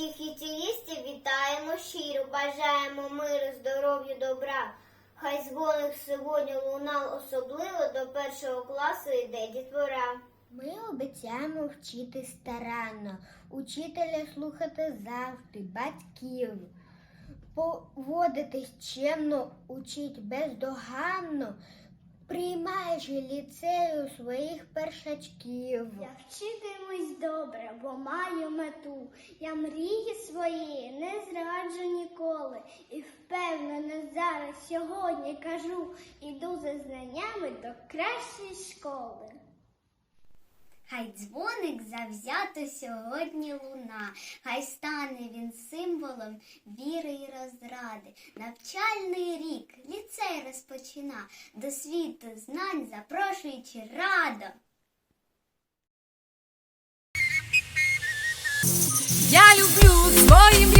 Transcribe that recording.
Усіх іціїстів вітаємо щиро, бажаємо миру, здоров'я, добра. Хай дзвоник сьогодні лунав особливо до першого класу йде дітвора. Ми обіцяємо вчити старанно, учителя слухати завжди, батьків, поводитись чемно, учить бездоганно, приймаючи ліцею своїх першачків. Я вчитимусь добре, бо маю мету. Я мрії свої не зраджу ніколи. І впевнено зараз сьогодні кажу, іду за знаннями до кращої школи. Хай дзвоник завзято сьогодні луна, хай стане він символом віри і розради. Навчальний рік ліцей розпочина, до світу знань запрошуючи радо. Я люблю свої